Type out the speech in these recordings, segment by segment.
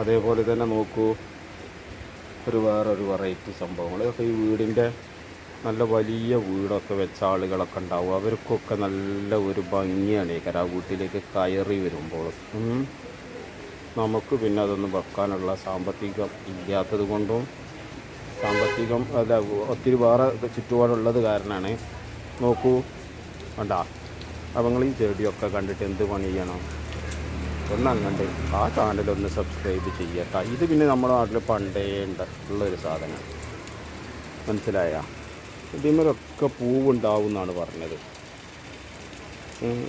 അതേപോലെ തന്നെ നോക്കൂ. ഒരു വേറൊരു വെറൈറ്റി സംഭവങ്ങൾ. ഇതൊക്കെ ഈ വീടിന്റെ നല്ല വലിയ വീടൊക്കെ വെച്ച ആളുകളൊക്കെ ഉണ്ടാവും. അവർക്കൊക്കെ നല്ല ഒരു ഭംഗിയാണ്. ഈ വീട്ടിലേക്ക് കയറി വരുമ്പോൾ. നമുക്ക് പിന്നെ അതൊന്നും വെക്കാനുള്ള സാമ്പത്തികം ഇല്ലാത്തത് കൊണ്ടും സാമ്പത്തികം അല്ല ഒത്തിരി വേറെ ചുറ്റുപാടുള്ളത് കാരണമാണ്. നോക്കൂ. വേണ്ട അവങ്ങൾ ഈ ചെടിയൊക്കെ കണ്ടിട്ട് എന്ത് പണി ചെയ്യണം ഒന്നങ്ങണ്ട്. ആ ഒന്ന് സബ്സ്ക്രൈബ് ചെയ്യട്ട. ഇത് പിന്നെ നമ്മുടെ നാട്ടിൽ പണ്ടേ ഉണ്ട് ഉള്ളൊരു സാധനം. മനസ്സിലായ? ഇതിമലൊക്കെ പൂവുണ്ടാവും എന്നാണ് പറഞ്ഞത്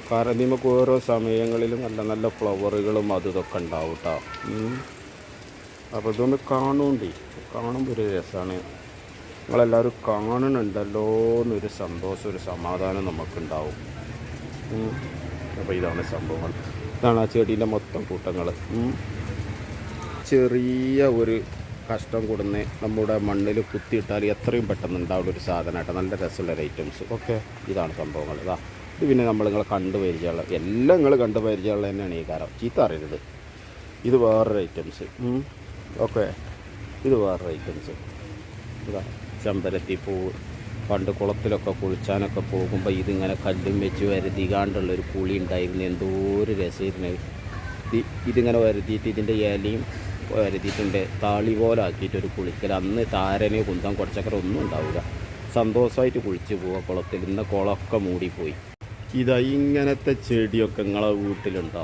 കാരണം ഇതിമക്ക് ഓരോ സമയങ്ങളിലും നല്ല നല്ല ഫ്ലവറുകളും അതും ഇതൊക്കെ ഉണ്ടാവും കേട്ടോ അപ്പോൾ ഇതൊന്ന് കാണുന്നുണ്ടേ കാണുമ്പോൾ ഒരു രസമാണ് നിങ്ങളെല്ലാവരും കാണുന്നുണ്ടല്ലോ എന്നൊരു സന്തോഷം ഒരു സമാധാനം നമുക്കുണ്ടാവും. അപ്പോൾ ഇതാണ് സംഭവങ്ങൾ ഇതാണ് ആ ചെടിയിലെ മൊത്തം കൂട്ടങ്ങൾ ചെറിയ ഒരു കഷ്ടം കൊടുന്ന് നമ്മുടെ മണ്ണിൽ കുത്തിയിട്ടാൽ എത്രയും പെട്ടെന്ന് ഉണ്ടാവുന്ന ഒരു സാധനമായിട്ട് നല്ല രസമുള്ള ഒരു ഐറ്റംസ് ഓക്കെ. ഇതാണ് സംഭവങ്ങൾ. ഇതാ ഇത് പിന്നെ നമ്മൾ നിങ്ങളെ കണ്ടു പരിചയമുള്ള എല്ലാം നിങ്ങൾ കണ്ടു പരിചയമുള്ള തന്നെയാണ് ഈ കാരം. ചീത്ത അറിയരുത്. ഇത് വേറൊരു ഐറ്റംസ് ഓക്കെ. ഇത് വേറൊരു ഐറ്റംസ് ഇതാ ചെമ്പരത്തി പൂവ് പണ്ട് കുളത്തിലൊക്കെ കുളിച്ചാനൊക്കെ പോകുമ്പോൾ ഇതിങ്ങനെ കല്ലും വെച്ച് വരുതികാണ്ടുള്ളൊരു കുളി ഉണ്ടായിരുന്നു. എന്തോ ഒരു രസമായിരുന്നു. ഇത് ഇതിങ്ങനെ വരുതിയിട്ട് ഇതിന്റെ ഇലയും വരുതിയിട്ടുണ്ട്. താളി പോലെ ആക്കിയിട്ടൊരു കുളിക്കൽ അന്ന് താരനെ കുന്തം കുറച്ചക്കര ഒന്നും ഉണ്ടാവില്ല സന്തോഷമായിട്ട് കുളിച്ച് പോവുക കുളത്തിൽ. ഇന്ന് കുളമൊക്കെ മൂടിപ്പോയി. ഇതാ ഇങ്ങനത്തെ ചെടിയൊക്കെ നിങ്ങളെ വീട്ടിലുണ്ടോ?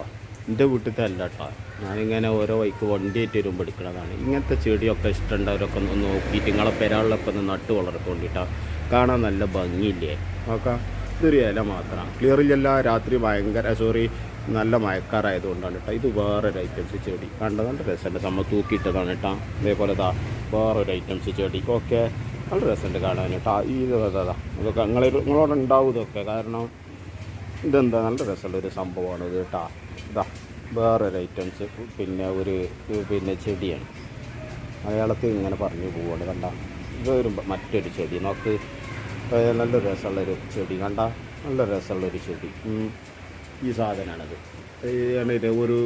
എന്റെ വീട്ടിലത്തെ അല്ല കേട്ടോ ഞാനിങ്ങനെ ഓരോ വൈക്ക് വണ്ടിയായിട്ട് വരുമ്പോൾ എടുക്കണതാണ്. ഇങ്ങനത്തെ ചെടിയൊക്കെ ഇഷ്ടമുണ്ടവരൊക്കെ ഒന്ന് നോക്കിയിട്ട് നിങ്ങളെ പെരാളിലൊക്കെ ഒന്ന് നട്ട് വളർത്തുകൊണ്ടിട്ടാ കാണാൻ നല്ല ഭംഗിയില്ലേ? നോക്കാം. ഇതൊരു ഇല മാത്രമാണ് ക്ലിയർ ഇല്ലല്ല. രാത്രി ഭയങ്കര സോറി നല്ല മയക്കാറായതുകൊണ്ടാണ് കേട്ടോ. ഇത് വേറൊരു ഐറ്റംസ് ചെടി. കണ്ട? നല്ല രസമുണ്ട്. നമ്മൾ തൂക്കിയിട്ടതാണ് കേട്ടോ. അതേപോലെ ഇതാ വേറൊരു ഐറ്റംസ് ചെടി. ഓക്കെ. നല്ല രസമുണ്ട് കാണാൻ കേട്ടോ. ഈ ഇതാ ഇതൊക്കെ നിങ്ങൾ നിങ്ങളോട് ഉണ്ടാവും ഇതൊക്കെ. കാരണം ഇതെന്താ? നല്ല രസമുള്ള ഒരു സംഭവമാണ് ഇത് കേട്ടോ. ഇതാ വേറൊരു ഐറ്റംസ് പിന്നെ ഒരു പിന്നെ ചെടിയാണ്. മലയാളത്തിൽ ഇങ്ങനെ പറഞ്ഞു പോവാണ്. കണ്ട? ഇതൊരു മറ്റൊരു ചെടി. നോക്ക്. നല്ല രസമുള്ളൊരു ചെടി. കണ്ട? നല്ല രസമുള്ളൊരു ചെടി. ഈ സാധനമാണത് ഇത് ഒരു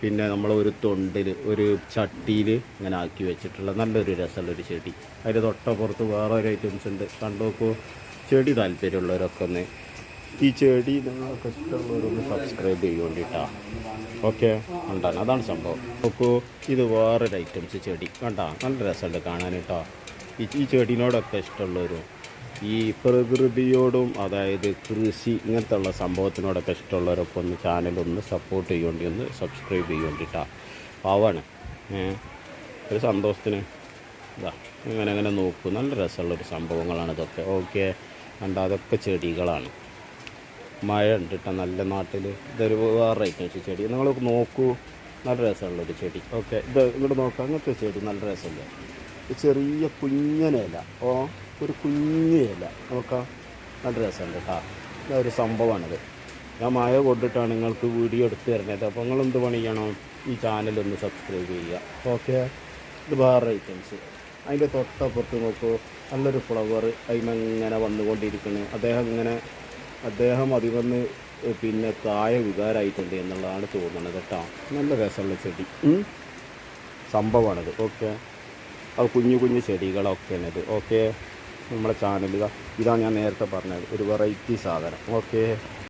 പിന്നെ നമ്മൾ ഒരു തൊണ്ടിൽ ഒരു ചട്ടിയിൽ ഇങ്ങനെ ആക്കി വെച്ചിട്ടുള്ള നല്ലൊരു രസമുള്ളൊരു ചെടി. അതിന്റെ തൊട്ടപ്പുറത്ത് വേറെ ഒരു ഐറ്റംസ് ഉണ്ട്. കണ്ടു നോക്കൂ ചെടി താല്പര്യമുള്ളവരൊക്കെ ഒന്ന് ഈ ചെടി നിങ്ങൾക്ക് ഇഷ്ടമുള്ളവരൊന്ന് സബ്സ്ക്രൈബ് ചെയ്യുകൊണ്ടിട്ടാ ഓക്കെ? ഉണ്ടാണ് അതാണ് സംഭവം. നോക്കൂ. ഇത് വേറൊരു ഐറ്റംസ് ചെടി. കണ്ടാ? നല്ല രസമുണ്ട് കാണാൻ ഈ ചെടിനോടൊക്കെ ഇഷ്ടമുള്ളവരും ഈ പ്രകൃതിയോടും അതായത് കൃഷി ഇങ്ങനത്തെ ഉള്ള സംഭവത്തിനോടൊക്കെ ഇഷ്ടമുള്ളവരൊക്കെ ഒന്ന് ചാനലൊന്ന് സപ്പോർട്ട് ചെയ്യേണ്ടി ഒന്ന് സബ്സ്ക്രൈബ് ചെയ്യേണ്ടിട്ടാ. പാവാണ്. ഒരു സന്തോഷത്തിന് ഇതാ ഇങ്ങനെ അങ്ങനെ നോക്കും. നല്ല രസമുള്ളൊരു സംഭവങ്ങളാണ് ഇതൊക്കെ. ഓക്കെ. കണ്ട? അതൊക്കെ ചെടികളാണ്. മഴ ഉണ്ട് കേട്ടോ നല്ല നാട്ടിൽ ഇതൊരു വേറെ ഐറ്റംസ് ചെടി. നിങ്ങൾ നോക്കൂ. നല്ല രസമുള്ളൊരു ചെടി. ഓക്കെ. ഇത് ഇങ്ങോട്ട് നോക്കാം. അങ്ങനത്തെ ചെടി നല്ല ഒരു ചെറിയ കുഞ്ഞനില ഓ ഒരു കുഞ്ഞു ഇല. നോക്കാം. നല്ല രസമുണ്ട് കേട്ടോ ഇതൊരു സംഭവമാണിത്. ഞാൻ മഴ കൊണ്ടിട്ടാണ് നിങ്ങൾക്ക് വീഡിയോ എടുത്ത് തരുന്നത്. അപ്പോൾ നിങ്ങൾ എന്ത് പണി ചെയ്യണം? ഈ ചാനലൊന്ന് സബ്സ്ക്രൈബ് ചെയ്യുക. ഓക്കെ? ഇത് വേറെ ഐറ്റംസ് അതിന്റെ തൊട്ടപ്പുറത്ത് നോക്കൂ. നല്ലൊരു ഫ്ലവർ അതിമങ്ങനെ വന്നുകൊണ്ടിരിക്കുന്നു. അദ്ദേഹം ഇങ്ങനെ അദ്ദേഹം അതിവന്ന് പിന്നെ കായ വികാരമായിട്ടുണ്ട് എന്നുള്ളതാണ് തോന്നുന്നത് കേട്ടോ നല്ല രസമുള്ള ചെടി. സംഭവമാണത്. ഓക്കെ? കുഞ്ഞു കുഞ്ഞു ഇത് ഓക്കെ നമ്മളെ ചാനൽ ഇതാ ഇതാണ് ഞാൻ നേരത്തെ പറഞ്ഞത്. ഒരു വെറൈറ്റി സാധനം. ഓക്കെ